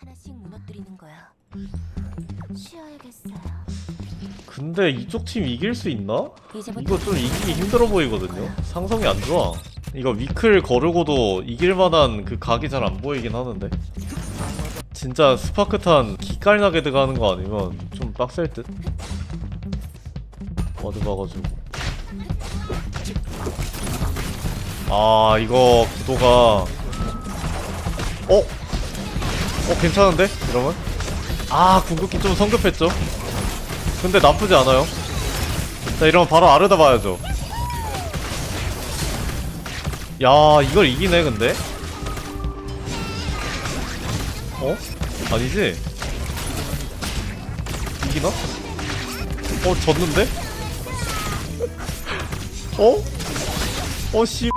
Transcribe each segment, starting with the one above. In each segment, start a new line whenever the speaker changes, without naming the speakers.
하나씩 무너뜨리는 거야. 쉬어야겠어요.
근데 이쪽 팀 이길 수 있나?
이제부터
이거 좀 이기기 힘들어 보이거든요. 상성이 안 좋아. 이거 위클 거르고도 이길 만한 그 각이 잘 안 보이긴 하는데. 진짜 스파크탄 기깔나게 들어가는 거 아니면 좀 빡셀 듯? 와드 봐가지고. 아 이거 구도가 어? 어 괜찮은데? 이러면? 아 궁극기 좀 성급했죠? 근데 나쁘지 않아요. 자 이러면 바로 아르다 봐야죠 야 이걸 이기네 근데 어? 아니지? 이기나? 어 졌는데? 어? 어 씨.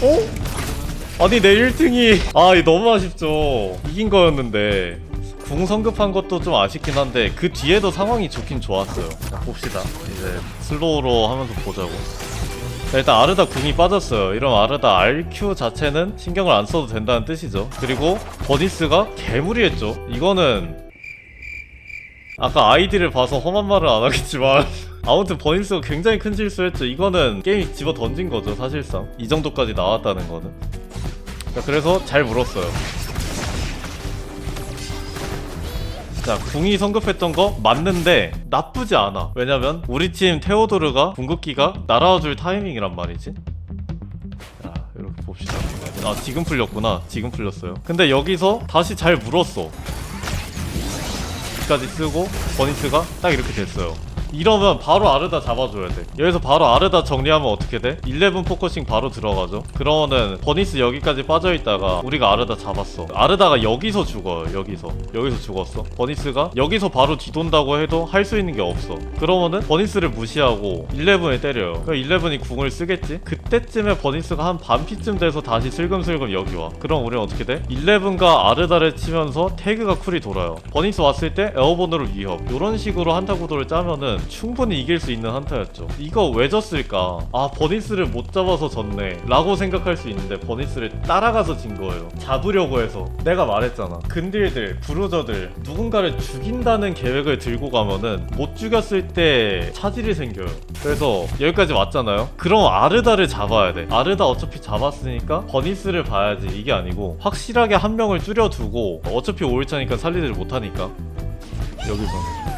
어? 아니 내 1등이 아 너무 아쉽죠. 이긴 거였는데 궁 성급한 것도 좀 아쉽긴 한데 그 뒤에도 상황이 좋긴 좋았어요. 자 봅시다. 이제 슬로우로 하면서 보자고. 자, 일단 아르다 궁이 빠졌어요. 이런 아르다 RQ 자체는 신경을 안 써도 된다는 뜻이죠. 그리고 버니스가 개무리했죠. 이거는 아까 아이디를 봐서 험한 말은 안 하겠지만 아무튼 버니스가 굉장히 큰 실수했죠. 이거는 게임 집어 던진 거죠 사실상. 이 정도까지 나왔다는 거는 자 그래서 잘 물었어요. 자 궁이 성급했던 거 맞는데 나쁘지 않아. 왜냐면 우리 팀 테오도르가 궁극기가 날아와줄 타이밍이란 말이지. 자 이렇게 봅시다. 아 지금 풀렸구나. 지금 풀렸어요. 근데 여기서 다시 잘 물었어. 까지 쓰고 버니스가 딱 이렇게 됐어요 이러면 바로 아르다 잡아줘야 돼. 여기서 바로 아르다 정리하면 어떻게 돼? 11 포커싱 바로 들어가죠. 그러면은 버니스 여기까지 빠져있다가 우리가 아르다 잡았어. 아르다가 여기서 죽어요 여기서. 여기서 죽었어. 버니스가 여기서 바로 뒤돈다고 해도 할 수 있는 게 없어. 그러면은 버니스를 무시하고 11에 때려요. 그럼 11이 궁을 쓰겠지? 그때쯤에 버니스가 한 반피쯤 돼서 다시 슬금슬금 여기 와. 그럼 우리는 어떻게 돼? 11과 아르다를 치면서 태그가 쿨이 돌아요. 버니스 왔을 때 에어본으로 위협. 이런 식으로 한타 구도를 짜면은 충분히 이길 수 있는 한타였죠. 이거 왜 졌을까? 아 버니스를 못 잡아서 졌네. 라고 생각할 수 있는데 버니스를 따라가서 진 거예요. 잡으려고 해서. 내가 말했잖아. 근딜들 브루저들 누군가를 죽인다는 계획을 들고 가면은 못 죽였을 때 차질이 생겨요. 그래서 여기까지 왔잖아요. 그럼 아르다를 잡아야 돼. 아르다 어차피 잡았으니까 버니스를 봐야지. 이게 아니고 확실하게 한 명을 줄여두고 어차피 5일차니까 살리질 못하니까. 여기서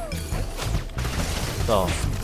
자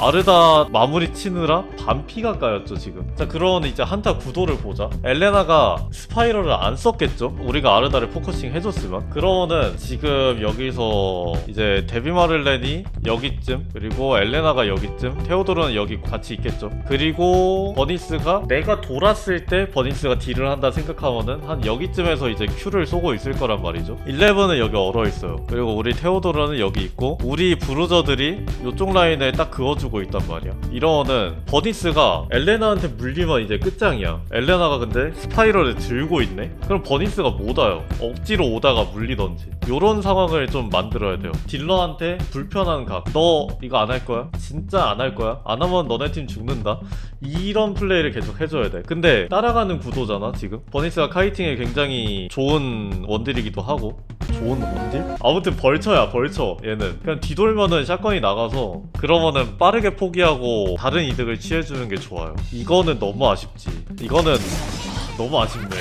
아르다 마무리 치느라 반피가 까였죠 지금. 자 그러면 이제 한타 구도를 보자. 엘레나가 스파이럴을 안 썼겠죠? 우리가 아르다를 포커싱 해줬으면 그러면은 지금 여기서 이제 데비마를렌이 여기쯤 그리고 엘레나가 여기쯤 테오도르는 여기 같이 있겠죠. 그리고 버니스가 내가 돌았을 때 버니스가 딜을 한다 생각하면은 한 여기쯤에서 이제 큐를 쏘고 있을 거란 말이죠. 11은 여기 얼어 있어요. 그리고 우리 테오도르는 여기 있고 우리 브루저들이 이쪽 라인에 딱 그어주 고 있단 말이야. 이러면은 버니스가 엘레나한테 물리면 이제 끝장이야. 엘레나가 근데 스파이럴을 들고 있네? 그럼 버니스가 못 와요. 억지로 오다가 물리던지. 요런 상황을 좀 만들어야 돼요. 딜러한테 불편한 각너 이거 안 할 거야? 진짜 안 할 거야? 안 하면 너네 팀 죽는다? 이런 플레이를 계속 해줘야 돼. 근데 따라가는 구도잖아 지금. 버니스가 카이팅에 굉장히 좋은 원딜이기도 하고 좋은 원딜? 아무튼 벌처야 벌처 얘는. 그냥 뒤돌면은 샷건이 나가서 그러면은 빠르게 포기하고 다른 이득을 취해주는 게 좋아요. 이거는 너무 아쉽지. 이거는 하, 너무 아쉽네.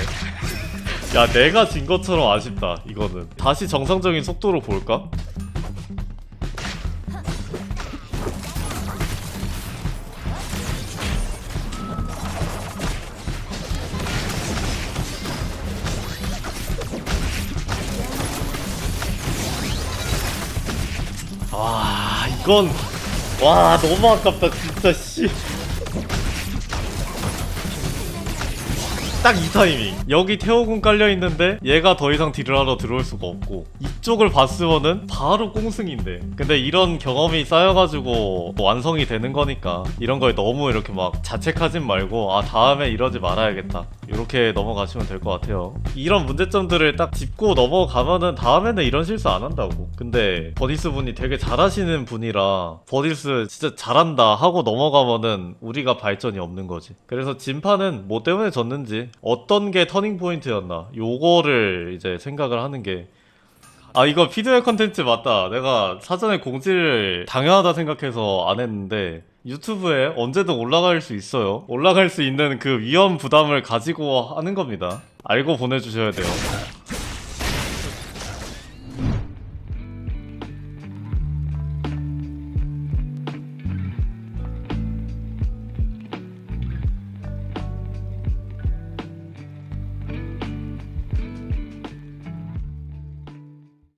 야 내가 진 것처럼 아쉽다 이거는. 다시 정상적인 속도로 볼까? 아 이건 와 너무 아깝다 진짜 씨. 딱 이 타이밍. 여기 태호군 깔려있는데 얘가 더 이상 딜을 하러 들어올 수가 없고 이쪽을 봤으면은 바로 꽁승인데. 근데 이런 경험이 쌓여가지고 완성이 되는 거니까 이런 거에 너무 이렇게 막 자책하진 말고 아 다음에 이러지 말아야겠다 이렇게 넘어가시면 될 것 같아요. 이런 문제점들을 딱 짚고 넘어가면은 다음에는 이런 실수 안 한다고. 근데 버디스 분이 되게 잘하시는 분이라 버디스 진짜 잘한다 하고 넘어가면은 우리가 발전이 없는 거지. 그래서 진파는 뭐 때문에 졌는지 어떤 게 터닝 포인트였나 요거를 이제 생각을 하는 게아 이거 피드백 컨텐츠 맞다 내가 사전에 공지를 당연하다 생각해서 안 했는데 유튜브에 언제든 올라갈 수 있어요. 올라갈 수 있는 그 위험 부담을 가지고 하는 겁니다. 알고 보내주셔야 돼요